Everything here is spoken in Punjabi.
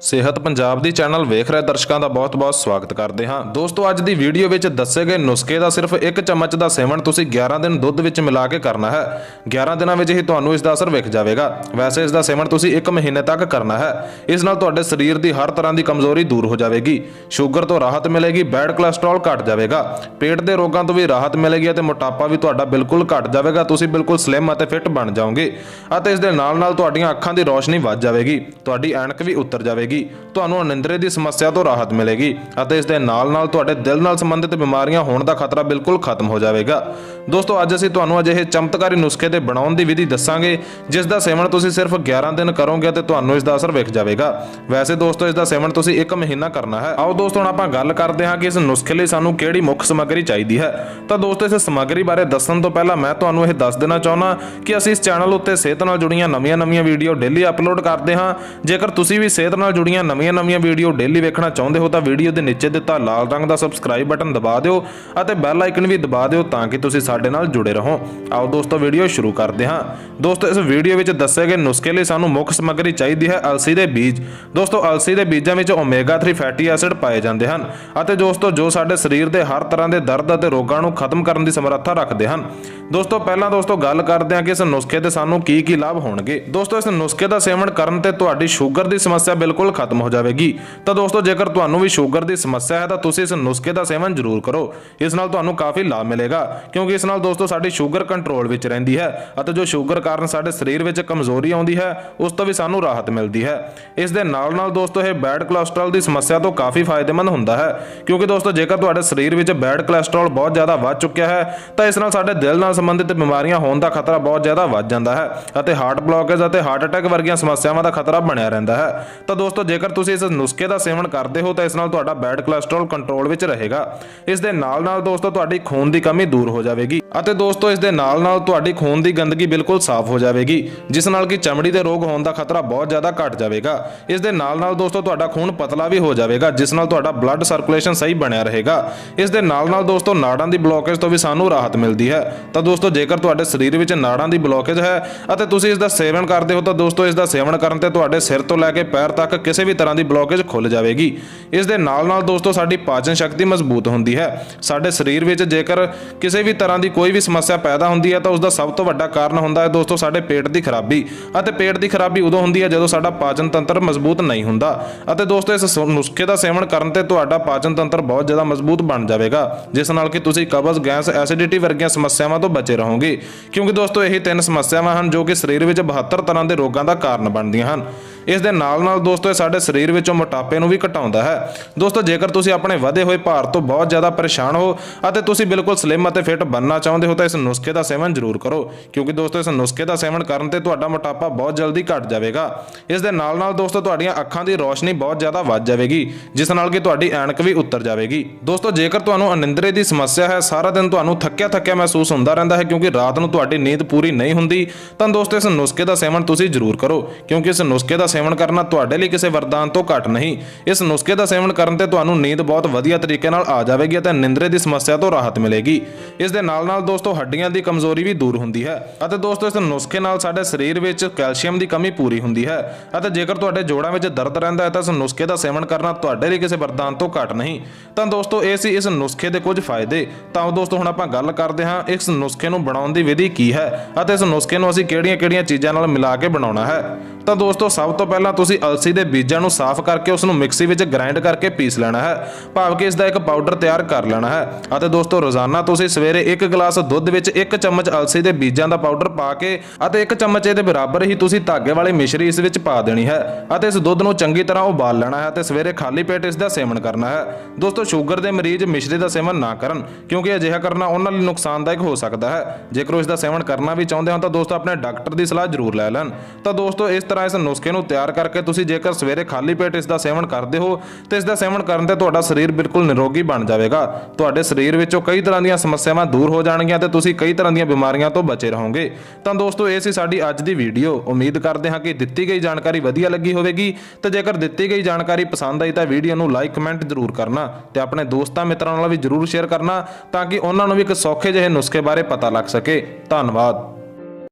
ਸਿਹਤ ਪੰਜਾਬ ਦੀ ਚੈਨਲ ਵੇਖ ਰਹੇ ਦਰਸ਼ਕਾਂ ਦਾ ਬਹੁਤ-ਬਹੁਤ ਸਵਾਗਤ ਕਰਦੇ ਹਾਂ। ਦੋਸਤੋ, ਅੱਜ ਦੀ ਵੀਡੀਓ ਵਿੱਚ ਦੱਸੇ ਗਏ ਨੁਸਖੇ ਦਾ ਸਿਰਫ ਇੱਕ ਚਮਚ ਦਾ ਸੇਵਨ ਤੁਸੀਂ 11 ਦਿਨ ਦੁੱਧ ਵਿੱਚ ਮਿਲਾ ਕੇ ਕਰਨਾ ਹੈ। 11 ਦਿਨਾਂ ਵਿੱਚ ਹੀ ਤੁਹਾਨੂੰ ਇਸ ਦਾ ਅਸਰ ਵਿਖ ਜਾਵੇਗਾ। ਵੈਸੇ ਇਸ ਦਾ ਸੇਵਨ ਤੁਸੀਂ 1 ਮਹੀਨੇ ਤੱਕ ਕਰਨਾ ਹੈ। ਇਸ ਨਾਲ ਤੁਹਾਡੇ ਸਰੀਰ ਦੀ ਹਰ ਤਰ੍ਹਾਂ ਦੀ ਕਮਜ਼ੋਰੀ ਦੂਰ ਹੋ ਜਾਵੇਗੀ। ਸ਼ੂਗਰ ਤੋਂ ਰਾਹਤ ਮਿਲੇਗੀ, ਬੈਡ ਕੋਲੇਸਟ੍ਰੋਲ ਘਟ ਜਾਵੇਗਾ। ਪੇਟ ਦੇ ਰੋਗਾਂ ਤੋਂ ਵੀ ਰਾਹਤ ਮਿਲੇਗੀ ਅਤੇ ਮੋਟਾਪਾ ਵੀ ਤੁਹਾਡਾ ਬਿਲਕੁਲ ਘਟ ਜਾਵੇਗਾ। ਤੁਸੀਂ ਬਿਲਕੁਲ ਸਲਿਮ ਅਤੇ ਫਿੱਟ ਬਣ ਜਾਓਗੇ ਅਤੇ ਇਸ ਦੇ ਨਾਲ-ਨਾਲ ਤੁਹਾਡੀਆਂ ਅੱਖਾਂ ਦੀ ਰੋਸ਼ਨੀ ਵੱਧ ਜਾਵੇਗੀ। ਤੁਹਾਡੀ ਐਨਕ ਵੀ ਉਤਰ ਜਾਵੇਗੀ। ਤੁਹਾਨੂੰ ਅਨਿੰਦਰੇ ਦੀ ਸਮੱਸਿਆ ਤੋਂ ਰਾਹਤ ਮਿਲੇਗੀ ਅਤੇ ਇਸ ਦੇ ਨਾਲ-ਨਾਲ ਤੁਹਾਡੇ ਦਿਲ ਨਾਲ ਸੰਬੰਧਿਤ ਬਿਮਾਰੀਆਂ ਹੋਣ ਦਾ ਖਤਰਾ ਬਿਲਕੁਲ ਖਤਮ ਹੋ ਜਾਵੇਗਾ। ਦੋਸਤੋ, ਅੱਜ ਅਸੀਂ ਤੁਹਾਨੂੰ ਅਜਿਹੇ ਚਮਤਕਾਰੀ ਨੁਸਖੇ ਦੇ ਬਣਾਉਣ ਦੀ ਵਿਧੀ ਦੱਸਾਂਗੇ, ਜਿਸ ਦਾ ਸੇਵਨ ਤੁਸੀਂ ਸਿਰਫ 11 ਦਿਨ ਕਰੋਗੇ ਤੇ ਤੁਹਾਨੂੰ ਇਸ ਦਾ ਅਸਰ ਵਿਖ ਜਾਵੇਗਾ। ਵੈਸੇ ਦੋਸਤੋ, ਇਸ ਦਾ ਸੇਵਨ ਤੁਸੀਂ 1 ਮਹੀਨਾ ਕਰਨਾ ਹੈ। ਆਓ ਦੋਸਤੋ, ਹੁਣ ਆਪਾਂ ਗੱਲ ਕਰਦੇ ਹਾਂ ਕਿ ਇਸ ਨੁਸਖੇ ਲਈ ਸਾਨੂੰ ਕਿਹੜੀ ਮੁੱਖ ਸਮੱਗਰੀ ਚਾਹੀਦੀ ਹੈ। ਤਾਂ ਦੋਸਤੋ, ਇਸ ਸਮੱਗਰੀ ਬਾਰੇ ਦੱਸਣ ਤੋਂ ਪਹਿਲਾਂ ਮੈਂ ਤੁਹਾਨੂੰ ਇਹ ਦੱਸ ਦੇਣਾ ਚਾਹੁੰਦਾ ਕਿ ਅਸੀਂ ਇਸ ਚੈਨਲ ਉੱਤੇ ਸਿਹਤ ਨਾਲ ਜੁੜੀਆਂ ਨਵੀਆਂ-ਨਵੀਆਂ ਵੀਡੀਓ ਡੇਲੀ ਅਪਲੋਡ ਕਰਦੇ ਹਾਂ। ਜੇਕਰ ਤੁਸੀਂ ਵੀ ਸਿਹਤ ਨਾਲ ਜੁੜੀਆਂ ਨਵੀਆਂ-ਨਵੀਆਂ ਵੀਡੀਓ ਡੇਲੀ ਵੇਖਣਾ ਚਾਹੁੰਦੇ ਹੋ ਤਾਂ ਵੀਡੀਓ ਦੇ ਨੀਚੇ ਦਿੱਤਾ ਲਾਲ ਰੰਗ ਦਾ ਸਬਸਕ੍ਰਾਈਬ ਬਟਨ ਦਬਾ ਦਿਓ ਅਤੇ ਬੈਲ ਆਈਕਨ ਵੀ ਦਬਾ ਦਿਓ ਤਾਂ ਕਿ ਤੁਸੀਂ ਸਾਡੇ ਨਾਲ ਜੁੜੇ ਰਹੋ। ਆਓ ਦੋਸਤੋ, ਵੀਡੀਓ ਸ਼ੁਰੂ ਕਰਦੇ ਹਾਂ। ਦੋਸਤੋ, ਇਸ ਵੀਡੀਓ ਵਿੱਚ ਦੱਸੇ ਗਏ ਨੁਸਖੇ ਲਈ ਸਾਨੂੰ ਮੁੱਖ ਸਮੱਗਰੀ ਚਾਹੀਦੀ ਹੈ ਅਲਸੀ ਦੇ ਬੀਜ। ਦੋਸਤੋ, ਅਲਸੀ ਦੇ ਬੀਜਾਂ ਵਿੱਚ ਓਮੇਗਾ 3 ਫੈਟੀ ਐਸਿਡ ਪਾਏ ਜਾਂਦੇ ਹਨ ਅਤੇ ਦੋਸਤੋ, ਜੋ ਸਾਡੇ ਸਰੀਰ ਦੇ ਹਰ ਤਰ੍ਹਾਂ ਦੇ ਦਰਦ ਅਤੇ ਰੋਗਾਂ ਨੂੰ ਖਤਮ ਕਰਨ ਦੀ ਸਮਰੱਥਾ ਰੱਖਦੇ ਹਨ। ਦੋਸਤੋ, ਪਹਿਲਾਂ ਦੋਸਤੋ, ਗੱਲ ਕਰਦੇ ਹਾਂ ਕਿ ਇਸ ਨੁਸਖੇ ਦੇ ਸਾਨੂੰ ਕੀ ਕੀ ਲਾਭ ਹੋਣਗੇ। ਦੋਸਤੋ, ਇਸ ਨੁਸਖੇ ਦਾ ਸੇਵਨ ਕਰਨ ਤੇ ਤੁਹਾਡੀ ਸ਼ੂਗਰ ਦੀ ਸਮੱਸਿਆ ਬਿਲਕੁਲ ਖਤਮ ਹੋ ਜਾਵੇਗੀ। ਤਾਂ ਦੋਸਤੋ, ਜੇਕਰ ਤੁਹਾਨੂੰ ਵੀ ਸ਼ੂਗਰ ਦੀ ਸਮੱਸਿਆ ਹੈ, ਤਾਂ ਤੁਸੀਂ ਇਸ ਨੁਸਖੇ ਦਾ ਸੇਵਨ ਜ਼ਰੂਰ ਕਰੋ। ਇਸ ਨਾਲ ਤੁਹਾਨੂੰ ਕਾਫੀ ਲਾਭ ਮਿਲੇਗਾ, ਕਿਉਂਕਿ ਇਸ ਨਾਲ ਦੋਸਤੋ, ਸਾਡੀ ਸ਼ੂਗਰ ਕੰਟਰੋਲ ਵਿੱਚ ਰਹਿੰਦੀ ਹੈ ਅਤੇ ਜੋ ਸ਼ੂਗਰ ਕਾਰਨ ਸਾਡੇ ਸਰੀਰ ਵਿੱਚ ਕਮਜ਼ੋਰੀ ਆਉਂਦੀ ਹੈ, ਉਸ ਤੋਂ ਵੀ ਸਾਨੂੰ ਰਾਹਤ ਮਿਲਦੀ ਹੈ। ਇਸ ਦੇ ਨਾਲ ਨਾਲ ਦੋਸਤੋ, ਇਹ ਬੈਡ ਕੋਲੇਸਟ੍ਰੋਲ ਦੀ ਸਮੱਸਿਆ ਤੋਂ ਕਾਫੀ ਫਾਇਦੇਮੰਦ ਹੁੰਦਾ ਹੈ, ਕਿਉਂਕਿ ਦੋਸਤੋ, ਜੇਕਰ ਤੁਹਾਡੇ ਸਰੀਰ ਵਿੱਚ ਬੈਡ ਕੋਲੇਸਟ੍ਰੋਲ ਬਹੁਤ ਜ਼ਿਆਦਾ ਵੱਧ ਚੁੱਕਿਆ ਹੈ, ਤਾਂ ਇਸ ਨਾਲ ਸਾਡੇ ਦਿਲ ਨਾਲ ਸੰਬੰਧਿਤ ਬਿਮਾਰੀਆਂ ਹੋਣ ਦਾ ਖਤਰਾ ਬਹੁਤ ਜ਼ਿਆਦਾ ਵੱਧ ਜਾਂਦਾ ਹੈ ਅਤੇ ਹਾਰਟ ਬਲੌਕੇਜ ਅਤੇ ਹਾਰਟ ਅਟੈਕ ਵਰਗੀਆਂ ਸਮੱਸਿਆਵਾਂ ਦਾ ਖਤਰਾ ਬਣਿਆ ਰਹਿੰਦਾ ਹੈ। ਤਾਂ ਦੋਸਤੋ ਜੇਕਰ ਤੁਸੀਂ ਇਸ ਨੁਸਖੇ ਦਾ ਸੇਵਨ ਕਰਦੇ ਹੋ ਤਾਂ ਇਸ ਨਾਲ ਤੁਹਾਡਾ ਬੈਡ ਕੋਲੇਸਟ੍ਰੋਲ ਕੰਟਰੋਲ ਵਿੱਚ ਰਹੇਗਾ। ਇਸ ਦੇ ਨਾਲ ਨਾਲ ਦੋਸਤੋ, ਤੁਹਾਡੀ ਖੂਨ ਦੀ ਕਮੀ ਦੂਰ ਹੋ ਜਾਵੇਗੀ ਅਤੇ ਦੋਸਤੋ, ਇਸ ਦੇ ਨਾਲ ਨਾਲ ਤੁਹਾਡੀ ਖੂਨ ਦੀ ਗੰਦਗੀ ਬਿਲਕੁਲ ਸਾਫ਼ ਹੋ ਜਾਵੇਗੀ, ਜਿਸ ਨਾਲ ਕਿ ਚਮੜੀ ਦੇ ਰੋਗ ਹੋਣ ਦਾ ਖਤਰਾ ਬਹੁਤ ਜ਼ਿਆਦਾ ਘਟ ਜਾਵੇਗਾ। ਇਸ ਦੇ ਨਾਲ ਨਾਲ ਦੋਸਤੋ, ਤੁਹਾਡਾ ਖੂਨ ਪਤਲਾ ਵੀ ਹੋ ਜਾਵੇਗਾ, ਜਿਸ ਨਾਲ ਤੁਹਾਡਾ ਬਲੱਡ ਸਰਕੂਲੇਸ਼ਨ ਸਹੀ ਬਣਿਆ ਰਹੇਗਾ। ਇਸ ਦੇ ਨਾਲ ਨਾਲ ਦੋਸਤੋ, ਨਾੜਾਂ ਦੀ ਬਲੌਕੇਜ ਤੋਂ ਵੀ ਸਾਨੂੰ ਰਾਹਤ ਮਿਲਦੀ ਹੈ। ਤਾਂ ਦੋਸਤੋ, ਜੇਕਰ ਤੁਹਾਡੇ ਸਰੀਰ ਵਿੱਚ ਨਾੜਾਂ ਦੀ ਬਲੌਕੇਜ ਹੈ ਅਤੇ ਤੁਸੀਂ ਇਸ ਦਾ ਸੇਵਨ ਕਰਦੇ ਹੋ ਤਾਂ ਦੋਸਤੋ, ਇਸ ਦਾ ਸੇਵਨ ਕਰਨ ਤੇ ਤੁਹਾਡੇ ਸਿਰ ਤੋਂ ਲੈ ਕੇ ਪੈਰ ਤੱਕ ਕਿਸੇ ਵੀ ਤਰ੍ਹਾਂ ਦੀ ਬਲੌਕੇਜ ਖੁੱਲ ਜਾਵੇਗੀ। ਇਸ ਦੇ ਨਾਲ ਨਾਲ ਦੋਸਤੋ, ਸਾਡੀ ਪਾਚਨ ਸ਼ਕਤੀ ਮਜ਼ਬੂਤ ਹੁੰਦੀ ਹੈ। ਸਾਡੇ ਸਰੀਰ ਵਿੱਚ ਜੇਕਰ ਕਿਸੇ ਵੀ ਤਰ੍ਹਾਂ ਦੀ ਕੋਈ ਵੀ ਸਮੱਸਿਆ ਪੈਦਾ ਹੁੰਦੀ ਹੈ, ਤਾਂ ਉਸ ਦਾ ਸਭ ਤੋਂ ਵੱਡਾ ਕਾਰਨ ਹੁੰਦਾ ਹੈ ਦੋਸਤੋ, ਸਾਡੇ ਪੇਟ ਦੀ ਖਰਾਬੀ। ਅਤੇ ਪੇਟ ਦੀ ਖਰਾਬੀ ਉਦੋਂ ਹੁੰਦੀ ਹੈ ਜਦੋਂ ਸਾਡਾ ਪਾਚਨ ਤੰਤਰ ਮਜ਼ਬੂਤ ਨਹੀਂ ਹੁੰਦਾ। ਅਤੇ ਦੋਸਤੋ, ਇਸ ਨੁਸਖੇ ਦਾ ਸੇਵਨ ਕਰਨ ਤੇ ਤੁਹਾਡਾ ਪਾਚਨ ਤੰਤਰ ਬਹੁਤ ਜ਼ਿਆਦਾ ਮਜ਼ਬੂਤ ਬਣ ਜਾਵੇਗਾ। ਜਿਸ ਨਾਲ ਕਿ ਤੁਸੀਂ ਕਬਜ਼, ਗੈਸ, ਐਸਿਡਿਟੀ ਵਰਗੀਆਂ ਸਮੱਸਿਆਵਾਂ ਤੋਂ ਬਚੇ ਰਹੋਗੇ। ਕਿਉਂਕਿ ਦੋਸਤੋ, ਇਹ ਤਿੰਨ ਸਮੱਸਿਆਵਾਂ ਹਨ ਜੋ ਕਿ ਸਰੀਰ ਵਿੱਚ 72 ਤਰ੍ਹਾਂ ਦੇ ਰੋਗਾਂ ਦਾ ਕਾਰਨ ਬਣਦੀਆਂ ਹਨ। ਇਸ ਦੇ ਨਾਲ ਨਾਲ ਦੋਸਤੋ, ਇਹ ਸਾਡੇ ਸਰੀਰ ਵਿੱਚੋਂ ਮੋਟਾਪੇ ਨੂੰ ਵੀ ਘਟਾਉਂਦਾ ਹੈ। ਦੋਸਤੋ, ਜੇਕਰ ਤੁਸੀਂ ਆਪਣੇ ਵਧੇ ਹੋਏ ਭਾਰ ਤੋਂ ਬਹੁਤ ਜ਼ਿਆਦਾ ਪਰੇਸ਼ਾਨ ਹੋ ਅਤੇ ਤੁਸੀਂ ਬਿਲਕੁਲ ਸਲਿਮ ਅਤੇ ਫਿੱਟ ਬਣਨਾ ਚਾਹੁੰਦੇ ਹੋ, ਤਾਂ ਇਸ ਨੁਸਖੇ ਦਾ ਸੇਵਨ ਜ਼ਰੂਰ ਕਰੋ। ਕਿਉਂਕਿ ਦੋਸਤੋ, ਇਸ ਨੁਸਖੇ ਦਾ ਸੇਵਨ ਕਰਨ ਤੇ ਤੁਹਾਡਾ ਮੋਟਾਪਾ ਬਹੁਤ ਜਲਦੀ ਘਟ ਜਾਵੇਗਾ। ਇਸ ਦੇ ਨਾਲ ਨਾਲ ਦੋਸਤੋ, ਤੁਹਾਡੀਆਂ ਅੱਖਾਂ ਦੀ ਰੋਸ਼ਨੀ ਬਹੁਤ ਜ਼ਿਆਦਾ ਵੱਧ ਜਾਵੇਗੀ, ਜਿਸ ਨਾਲ ਕਿ ਤੁਹਾਡੀ ਐਨਕ ਵੀ ਉਤਰ ਜਾਵੇਗੀ। ਦੋਸਤੋ, ਜੇਕਰ ਤੁਹਾਨੂੰ ਅਨਿੰਦਰੇ ਦੀ ਸਮੱਸਿਆ ਹੈ, ਸਾਰਾ ਦਿਨ ਤੁਹਾਨੂੰ ਥੱਕਿਆ ਥੱਕਿਆ ਮਹਿਸੂਸ ਹੁੰਦਾ ਰਹਿੰਦਾ ਹੈ, ਕਿਉਂਕਿ ਰਾਤ ਨੂੰ ਤੁਹਾਡੀ ਨੀਂਦ ਪੂਰੀ ਨਹੀਂ ਹੁੰਦੀ, ਤਾਂ ਦੋਸਤੋ, ਇਸ ਨੁਸਖੇ ਦਾ ਸੇਵਨ ਤੁਸੀਂ ਜ਼ਰੂਰ ਕਰੋ। ਕਿਉਂਕਿ ਇਸ ਨੁਸਖੇ ਦਾ ਸੇਵਨ ਕਰਨਾ ਤੁਹਾਡੇ ਲਈ ਕਿਸੇ ਵਰਦਾਨ ਤੋਂ ਘੱਟ ਨਹੀਂ। ਇਸ ਨੁਸਖੇ ਦਾ ਸੇਵਨ ਕਰਨ ਤੇ ਤੁਹਾਨੂੰ ਨੀਂਦ ਬਹੁਤ ਵਧੀਆ ਤਰੀਕੇ ਨਾਲ ਆ ਜਾਵੇਗੀ ਅਤੇ ਨਿੰਦਰੇ ਦੀ ਸਮੱਸਿਆ ਤੋਂ ਰਾਹਤ ਮਿਲੇਗੀ। ਇਸ ਦੇ ਨਾਲ ਨਾਲ ਦੋਸਤੋ, ਹੱਡੀਆਂ ਦੀ ਕਮਜ਼ੋਰੀ ਵੀ ਦੂਰ ਹੁੰਦੀ ਹੈ ਅਤੇ ਦੋਸਤੋ, ਇਸ ਨੁਸਖੇ ਨਾਲ ਸਾਡੇ ਸਰੀਰ ਵਿੱਚ ਕੈਲਸ਼ੀਅਮ ਦੀ ਕਮੀ ਪੂਰੀ ਹੁੰਦੀ ਹੈ ਅਤੇ ਜੇਕਰ ਤੁਹਾਡੇ ਜੋੜਾਂ ਵਿੱਚ ਦਰਦ ਰਹਿੰਦਾ ਹੈ ਤਾਂ ਇਸ ਨੁਸਖੇ ਦਾ ਸੇਵਨ ਕਰਨਾ ਤੁਹਾਡੇ ਲਈ ਕਿਸੇ ਵਰਦਾਨ ਤੋਂ ਘੱਟ ਨਹੀਂ। ਤਾਂ ਦੋਸਤੋ, ਇਹ ਸੀ ਇਸ ਨੁਸਖੇ ਦੇ ਕੁਝ ਫਾਇਦੇ। ਤਾਂ ਦੋਸਤੋ, ਹੁਣ ਆਪਾਂ ਗੱਲ ਕਰਦੇ ਹਾਂ ਇਸ ਨੁਸਖੇ ਨੂੰ ਬਣਾਉਣ ਦੀ ਵਿਧੀ ਕੀ ਹੈ ਅਤੇ ਇਸ ਨੁਸਖੇ ਨੂੰ ਅਸੀਂ ਕਿਹੜੀਆਂ-ਕਿਹੜੀਆਂ ਚੀਜ਼ਾਂ ਨਾਲ ਮਿਲਾ ਕੇ ਬਣਾਉਣਾ ਹੈ। ਤਾਂ ਦੋਸਤੋ, ਸਭ ਤੋਂ ਪਹਿਲਾਂ ਤੁਸੀਂ ਅਲਸੀ ਦੇ ਬੀਜਾਂ ਨੂੰ ਸਾਫ਼ ਕਰਕੇ ਉਸ ਨੂੰ ਮਿਕਸੀ ਵਿੱਚ ਗ੍ਰਾਈਂਡ ਕਰਕੇ ਪੀਸ ਲੈਣਾ ਹੈ। ਭਾਵ ਕਿ ਇਸ ਦਾ ਇੱਕ ਪਾਊਡਰ ਤਿਆਰ ਕਰ ਲੈਣਾ ਹੈ। ਅਤੇ ਦੋਸਤੋ, ਰੋਜ਼ਾਨਾ ਤੁਸੀਂ ਸਵੇਰੇ ਇੱਕ ਗਲਾਸ ਦੁੱਧ ਵਿੱਚ ਇੱਕ ਚਮਚ ਅਲਸੀ ਦੇ ਬੀਜਾਂ ਦਾ ਪਾਊਡਰ ਪਾ ਕੇ ਅਤੇ ਇੱਕ ਚਮਚ ਇਹਦੇ ਬਰਾਬਰ ਹੀ ਤੁਸੀਂ ਧਾਗੇ ਵਾਲੀ ਮਿਸ਼ਰੀ ਇਸ ਵਿੱਚ ਪਾ ਦੇਣੀ ਹੈ ਅਤੇ ਇਸ ਦੁੱਧ ਨੂੰ ਚੰਗੀ ਤਰ੍ਹਾਂ ਉਬਾਲ ਲੈਣਾ ਹੈ ਤੇ ਸਵੇਰੇ ਖਾਲੀ ਪੇਟ ਇਸ ਦਾ ਸੇਵਨ ਕਰਨਾ ਹੈ। ਦੋਸਤੋ, ਸ਼ੂਗਰ ਦੇ ਮਰੀਜ਼ ਮਿਸ਼ਰੀ ਦਾ ਸੇਵਨ ਨਾ ਕਰਨ, ਕਿਉਂਕਿ ਅਜਿਹਾ ਕਰਨਾ ਉਹਨਾਂ ਲਈ ਨੁਕਸਾਨਦਾਇਕ ਹੋ ਸਕਦਾ ਹੈ। ਜੇਕਰ ਉਹ ਦਾ ਸੇਵਨ ਕਰਨਾ ਵੀ ਚਾਹੁੰਦੇ ਹੋ ਤਾਂ ਦੋਸਤੋ, ਆਪਣੇ ਡਾਕਟਰ ਦੀ ਸਲਾਹ ਜ਼ਰੂਰ ਲੈ ਲੈਣ। ਤਾਂ ਦੋਸਤੋ, ਇਸ ਤਰ੍ਹਾਂ ਤਰ੍ਹਾਂ ਇਸ ਨੁਸਖੇ ਨੂੰ ਤਿਆਰ ਕਰਕੇ ਤੁਸੀਂ ਜੇਕਰ ਸਵੇਰੇ ਖਾਲੀ ਪੇਟ ਇਸ ਦਾ ਸੇਵਨ ਕਰਦੇ ਹੋ, ਤੇ ਇਸ ਦਾ ਸੇਵਨ ਕਰਨ ਤੇ ਤੁਹਾਡਾ ਸਰੀਰ ਬਿਲਕੁਲ ਨਿਰੋਗੀ ਬਣ ਜਾਵੇਗਾ। ਤੁਹਾਡੇ ਸਰੀਰ ਵਿੱਚੋਂ ਕਈ ਤਰ੍ਹਾਂ ਦੀਆਂ ਸਮੱਸਿਆਵਾਂ ਦੂਰ ਹੋ ਜਾਣਗੀਆਂ ਤੇ ਤੁਸੀਂ ਕਈ ਤਰ੍ਹਾਂ ਦੀਆਂ ਬਿਮਾਰੀਆਂ ਤੋਂ ਬਚੇ ਰਹੋਗੇ। ਤਾਂ ਦੋਸਤੋ, ਇਹ ਸੀ ਸਾਡੀ ਅੱਜ ਦੀ ਵੀਡੀਓ। ਉਮੀਦ ਕਰਦੇ ਹਾਂ ਕਿ ਦਿੱਤੀ ਗਈ ਜਾਣਕਾਰੀ ਵਧੀਆ ਲੱਗੀ ਹੋਵੇਗੀ। ਤੇ ਜੇਕਰ ਦਿੱਤੀ ਗਈ ਜਾਣਕਾਰੀ ਪਸੰਦ ਆਈ ਤਾਂ ਵੀਡੀਓ ਨੂੰ ਲਾਈਕ, ਕਮੈਂਟ ਜ਼ਰੂਰ ਕਰਨਾ ਤੇ ਆਪਣੇ ਦੋਸਤਾਂ, ਮਿੱਤਰਾਂ ਨਾਲ ਵੀ ਜ਼ਰੂਰ ਸ਼ੇਅਰ ਕਰਨਾ ਤਾਂ ਕਿ ਉਹਨਾਂ ਨੂੰ ਵੀ ਇੱਕ ਸੌਖੇ ਜਿਹੇ ਨੁਸਖੇ ਬਾਰੇ ਪਤਾ ਲੱਗ ਸਕੇ। ਧੰਨਵਾਦ।